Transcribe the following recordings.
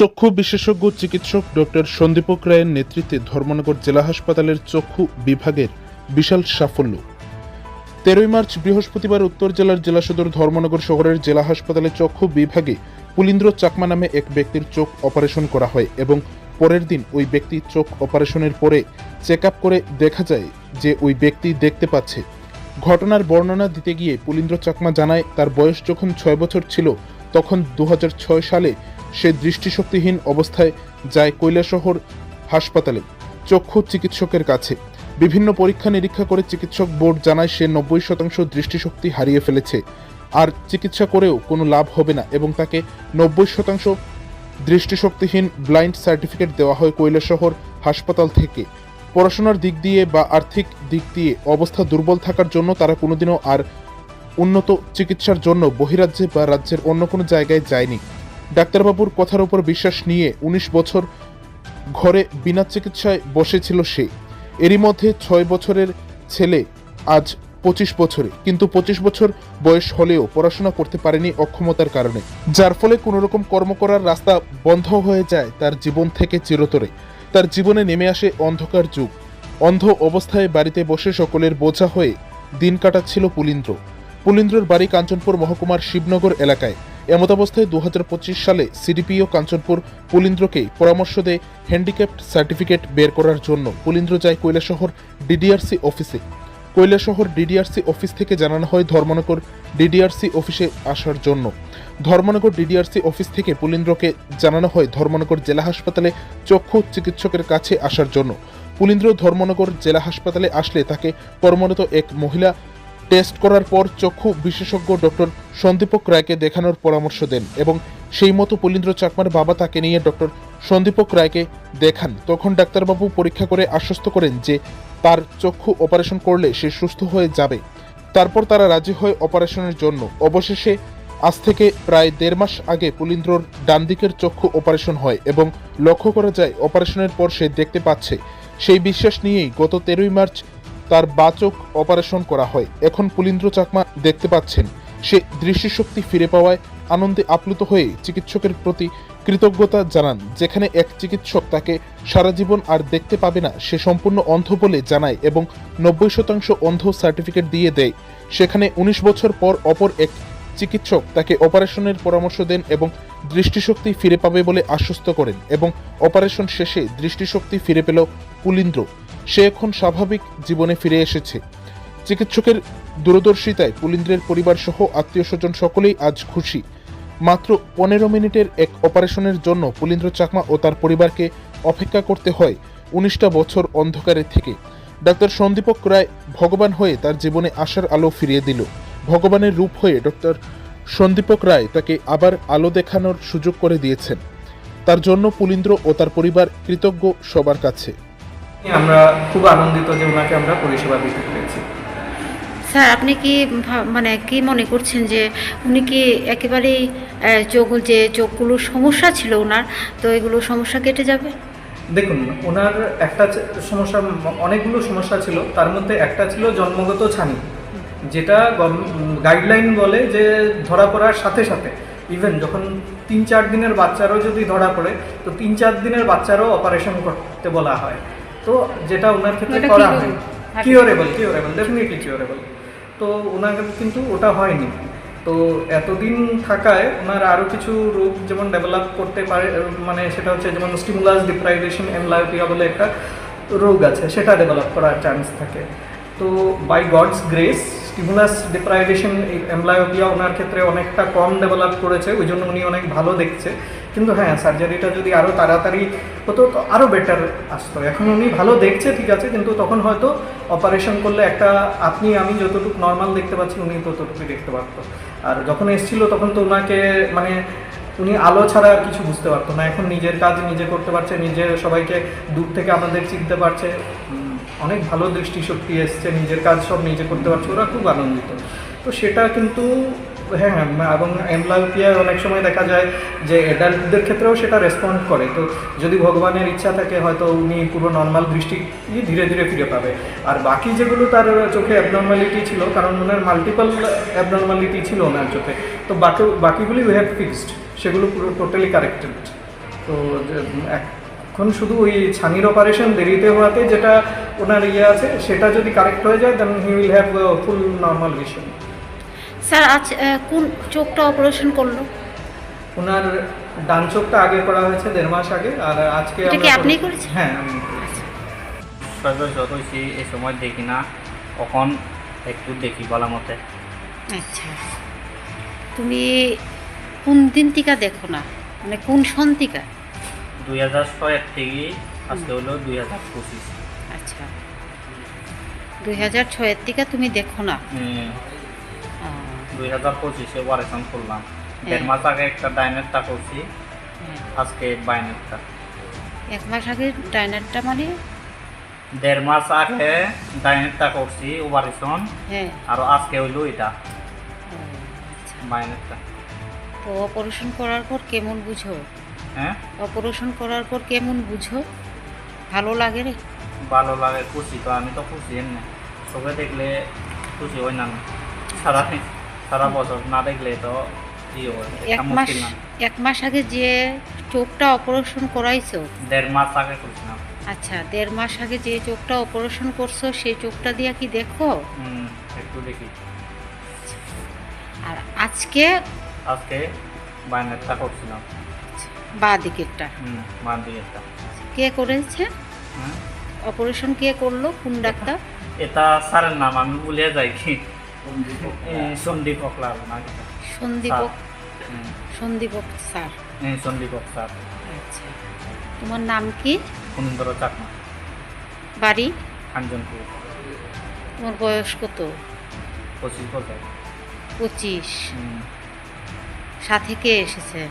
চক্ষু বিশেষজ্ঞ চিকিৎসক ডক্টর সন্দীপক রায়ের নেতৃত্বে ধর্মনগর জেলা হাসপাতালের চক্ষু বিভাগের বিশাল সাফল্য। তেরোই মার্চ বৃহস্পতিবার উত্তর জেলার জেলা সদর ধর্মনগর শহরের জেলা হাসপাতালে চক্ষু বিভাগে পুলিন্দ্র চাকমা নামে এক ব্যক্তির চোখ অপারেশন করা হয় এবং পরের দিন ওই ব্যক্তি চোখ অপারেশনের পরে চেক করে দেখা যায় যে ওই ব্যক্তি দেখতে পাচ্ছে। ঘটনার বর্ণনা দিতে গিয়ে পুলিন্দ্র চাকমা জানায়, তার বয়স যখন ছয় বছর ছিল, তখন দু হাজার ছয় সালে সে দৃষ্টিশক্তিহীন অবস্থায় যায় কৈলাসহর হাসপাতালে। চক্ষু চিকিৎসকের কাছে। বিভিন্ন পরীক্ষা নিরীক্ষা করে চিকিৎসক বোর্ড জানায় সে নব্বই শতাংশ দৃষ্টিশক্তি হারিয়ে ফেলেছে। আর চিকিৎসা করেও কোনো লাভ হবে না এবং তাকে নব্বই শতাংশ দৃষ্টিশক্তিহীন ব্লাইন্ড সার্টিফিকেট দেওয়া হয় কৈলাসহর হাসপাতাল থেকে। পড়াশোনার দিক দিয়ে বা আর্থিক দিক দিয়ে অবস্থা দুর্বল থাকার জন্য তারা কোনোদিনও আর উন্নত চিকিৎসার জন্য বহিরাজ্যে বা রাজ্যের অন্য কোনো জায়গায় যায়নি। ডাক্তারবাবুর কথার উপর বিশ্বাস নিয়ে উনিশ বছর ঘরে বিনা চিকিৎসায় বসেছিল সে। এরই মধ্যে ছয় বছরের ছেলে আজ পঁচিশ বছরে। কিন্তু পঁচিশ বছর বয়স হলেও পড়াশোনা করতে পারেনি অক্ষমতার কারণে। যার ফলে কোনো রকম কর্ম করার রাস্তা বন্ধ হয়ে যায় তার জীবন থেকে চিরতরে। তার জীবনে নেমে আসে অন্ধকার যুগ। অন্ধ অবস্থায় বাড়িতে বসে সকলের বোঝা হয়ে দিন কাটাচ্ছিল পুলিন্দ্র। পুলিন্দ্রর বাড়ি কাঞ্চনপুর মহকুমার শিবনগর এলাকায়। এমতাবস্থায় দু সালে সিডিপিও কাঞ্চনপুর পুলিন্দ্রকে পরামর্শ দেয় হ্যান্ডিক্যাপ্ট সার্টিফিকেট বের করার জন্য। পুলিন্দ্র যায় কৈলাসহর ডিডিআরসি অফিসে। কৈলাসহর ডিডিআরসি অফিস থেকে জানানো হয় ধর্মনগর ডিডিআরসি অফিসে আসার জন্য। ধর্মনগর ডিডিআরসি অফিস থেকে পুলিন্দ্রকে জানানো হয় ধর্মনগর জেলা হাসপাতালে চক্ষু চিকিৎসকের কাছে আসার জন্য। পুলিন্দ্র ধর্মনগর জেলা হাসপাতালে আসলে তাকে কর্মরত এক মহিলা টেস্ট করার পর চক্ষু বিশেষজ্ঞ ডক্টর সন্দীপক রায়কে দেখানোর পরামর্শ দেন এবং সেই মতো পুলিন্দ্র চাকমার বাবা তাকে নিয়ে ডক্টর সন্দীপক রায়কে দেখান। তখন ডাক্তারবাবু পরীক্ষা করে আশ্বস্ত করেন যে তার চক্ষু অপারেশন করলে সে সুস্থ হয়ে যাবে। তারপর তারা রাজি হয় অপারেশনের জন্য। অবশেষে আজ থেকে প্রায় দেড় মাস আগে পুলিন্দ্রর ডান দিকের চক্ষু অপারেশন হয় এবং লক্ষ্য করা যায় অপারেশনের পর সে দেখতে পাচ্ছে। সেই বিশ্বাস নিয়েই গত তেরোই মার্চ তার বাচক অপারেশন করা হয়। এখন পুলিন্দ্র চাকমা দেখতে পাচ্ছেন, সে দৃষ্টিশক্তি ফিরে পাওয়ায় আনন্দে আপ্লুত হয়ে চিকিৎসকের প্রতি কৃতজ্ঞতা জানান, যেখানে এক চিকিৎসক তাকে সারা জীবন আর দেখতে পাবে না, সে সম্পূর্ণ অন্ধ বলে জানায় এবং নব্বই শতাংশ অন্ধ সার্টিফিকেট দিয়ে দেয়। সেখানে উনিশ বছর পর অপর এক চিকিৎসক তাকে অপারেশনের পরামর্শ দেন এবং দৃষ্টিশক্তি ফিরে পাবে বলে আশ্বস্ত করেন এবং অপারেশন শেষে দৃষ্টিশক্তি ফিরে পেল পুলিন্দ্র। সে এখন স্বাভাবিক জীবনে ফিরে এসেছে। চিকিৎসকের দূরদর্শিতায় পুলিন্দ্রের পরিবার সহ আত্মীয় স্বজন সকলেই আজ খুশি। মাত্র পনেরো মিনিটের এক অপারেশনের জন্য পুলিন্দ্র চাকমা ও তার পরিবারকে অপেক্ষা করতে হয় উনিশটা বছর অন্ধকারে থেকে। ডাক্তার সন্দীপক রায় ভগবান হয়ে তার জীবনে আশার আলো ফিরিয়ে দিল। ভগবানের রূপ হয়ে ডক্টর সন্দীপক রায় তাকে আবার আলো দেখানোর সুযোগ করে দিয়েছেন। তার জন্য পুলিন্দ্র ও তার পরিবার কৃতজ্ঞ সবার কাছে। আমরা খুব আনন্দিত যে ওনাকে আমরা পরিষেবা দিতে পেরেছি। স্যার আপনি কি মানে কি মনে করছেন যে উনি কি একেবারেই চোখ যে চোখগুলোর সমস্যা ছিল ওনার তো এগুলো সমস্যা কেটে যাবে? দেখুন ওনার একটা সমস্যা অনেকগুলো সমস্যা ছিল। তার মধ্যে একটা ছিল জন্মগত ছানি যেটা গাইডলাইন বলে যে ধরা পড়ার সাথে সাথে ইভেন যখন তিন চার দিনের বাচ্চারও যদি ধরা পড়ে তো তিন চার দিনের বাচ্চারও অপারেশন করতে বলা হয়। তো যেটা ওনার ক্ষেত্রে করা হয় কিওরেবল কিওরেবল ডেফিনেটলি কিওরেবল তো ওনার কিন্তু ওটা হয়নি। তো এতদিন থাকায় ওনার আরও কিছু রোগ যেমন ডেভেলপ করতে পারে মানে সেটা হচ্ছে যেমন স্টিমুলাস ডিপ্রাইভেশন এমলায়োপিয়া বলে একটা রোগ আছে সেটা ডেভেলপ করার চান্স থাকে। তো by God's grace stimulus deprivation amblyopia ওনার ক্ষেত্রে অনেকটা কম ডেভেলপ করেছে ওই জন্য উনি অনেক ভালো দেখছে। কিন্তু হ্যাঁ সার্জারিটা যদি আরও তাড়াতাড়ি হতো তো আরও বেটার আসতো। এখন উনি ভালো দেখছে, ঠিক আছে, কিন্তু তখন হয়তো অপারেশন করলে একটা আপনি, আমি যতটুকু নর্মাল দেখতে পাচ্ছি, উনি ততটুকুই দেখতে পারতো। আর যখন এসেছিল তখন তো ওনাকে মানে উনি আলো ছাড়া আর কিছু বুঝতে পারতো না। এখন নিজের কাজ নিজে করতে পারছে নিজের সবাইকে দূর থেকে আমাদের চিনতে পারছে। অনেক ভালো দৃষ্টিশক্তি এসছে, নিজের কাজ সব নিজে করতে পারছে, ওরা খুব আনন্দিত। তো সেটা কিন্তু হ্যাঁ হ্যাঁ এবং এমলায়োপিয়ায় অনেক সময় দেখা যায় যে অ্যাডাল্টদের ক্ষেত্রেও সেটা রেসপন্ড করে। তো যদি ভগবানের ইচ্ছা থাকে, হয়তো উনি পুরো নর্মাল দৃষ্টি ধীরে ধীরে ফিরে পাবে। আর বাকি যেগুলো তার চোখে অ্যাবনর্মালিটি ছিল, কারণ ওনার মাল্টিপল অ্যাবনর্মালিটি ছিল ওনার চোখে, তো বাকি, বাকিগুলি উই হ্যাভ ফিক্সড সেগুলো পুরো টোটালি কারেক্টেড তো এখন শুধু ওই ছানির অপারেশন দেরিতে হওয়াতে যেটা ওনার ইয়ে আছে, সেটা যদি কারেক্ট হয়ে যায় then he will have full normal vision sir আজ কোন চোখটা অপারেশন করল? ওনার ডান চোখটা আগে করা হয়েছে দেড় মাস আগে আর আজকে এটা কি আপনিই করেছেন? হ্যাঁ আমি করেছি। সর্বশত এই সময় দেখি না কখন একটু দেখি বলা মতে। আচ্ছা। তুমি কোন দিন টিকা দেখো না? মানে কোন সন টিকা? দুই হাজার ছয়ের থেকে আজকে হলো দুই হাজার পঁচিশ। আচ্ছা। দুই হাজার ছয়ের টিকা তুমি দেখো না? আহ, দুই হাজার পঁচিশে অপারেশন করলাম। দেড় মাস আগে একটা ডাইনেটটা করছি। হ্যাঁ। আজকে বাইনেটটা এক মাস আগে ডাইনারটা মানে? দেড় মাস আগে ডাইনেটটা করছি অপারেশন হ্যাঁ। আর আজকে হইল এটা। আচ্ছা। তো অপারেশন করার পর কেমন বুঝো? হ্যাঁ? অপারেশন করার পর কেমন বুঝো? ভালো লাগে রে। ভালো লাগে খুশি তো আমি তো খুশি এমনি। চোখে দেখলে খুশি হয় না আমি। সারা বছর না দেখলে তো এক মাস এক মাস আগে যে চোখটা অপারেশন করাইছো? দেড় মাস আগে করছিলাম। আচ্ছা দেড় মাস আগে যে চোখটা অপারেশন করছ সেই চোখটা দিয়ে কি দেখো? একটু দেখি। আর আজকে? আজকে বাইনেটটা করছিলাম। বা দিকেরটা হুম বাঁ দিকেরটা কে করেছে? অপারেশন কে করল? কোন ডাক্তার? এটা স্যারের নাম আমি ভুলে যাই কি। সন্দীপ অকলার না? সন্দীপক সন্দীপক স্যার। এ, সন্দীপ স্যার। আচ্ছা। তোমার নাম কি? সুন্দর চাকমা। বাড়ি? খানজনপুর। তোমার বয়স কত? পঁচিশ বছর। পঁচিশ। সাথে কে এসেছে?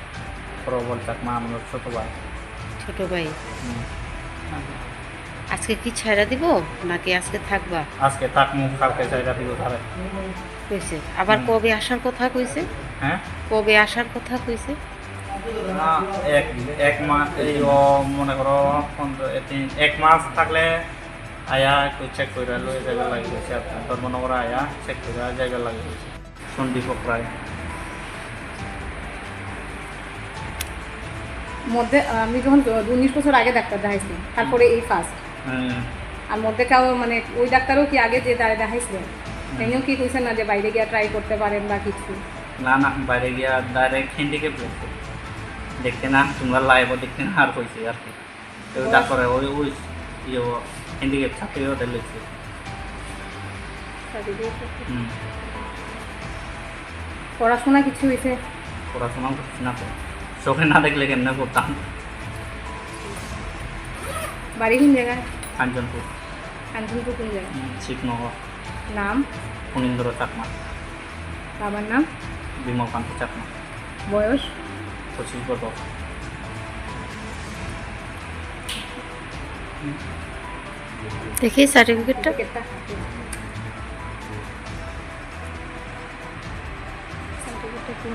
প্রবল চাকমা আমার ছোট ভাই। ছোট ভাই। হুম, আজকে কি ছাইরা দিব নাকি আজকে থাকবা? আজকে তাক মুখ কালকে চাইরা দিব তারে কইছে আবার কবে আসার কথা কইছে? হ্যাঁ? কবে আসার কথা কইছে? না, এক এক মাস এই ও মনে করো এক মাস থাকলে আয়া একটু চেক করে লই জায়গা লাগি গেছে আপনার। ধর্মনগর আয়া চেক করে জায়গা লাগি গেছে সন্দীপ প্রায় মধ্যে আমি যখন উনিশ বছর আগে ডাক্তার দেখাইছি তারপরে এই ফার্স্ট আর মধ্যে কাউ মানে ওই ডাক্তারও কি আগে যে তারা দেখাইছিলেন তিনিও কি কইছেন না যে বাইরে গিয়ে ট্রাই করতে পারেন বা কিছু? না না বাইরে গিয়া ডাইরেক্ট হিন্দিকে বলছে। দেখতে না তোমরা লাইভও দেখতে না আর কইছে আর কি। তো তারপরে ওই ওই ইয়ে হিন্দিকে ছাত্রী হোটেল লিখছে পড়াশোনা কিছু হয়েছে পড়াশোনাও করছি না তো। চোখে না দেখলে কেমনে করতাম বাড়ি কোন জায়গায়? কাঞ্চনপুর। কাঞ্চনপুর কোন জায়গায়? শিবনগর। নাম? ফণীন্দ্র চাকমা। বাবার নাম? বিমলকান্ত চাকমা। বয়স? পঁচিশ বছর। দেখি সার্টিফিকেটটা সার্টিফিকেটটা কোন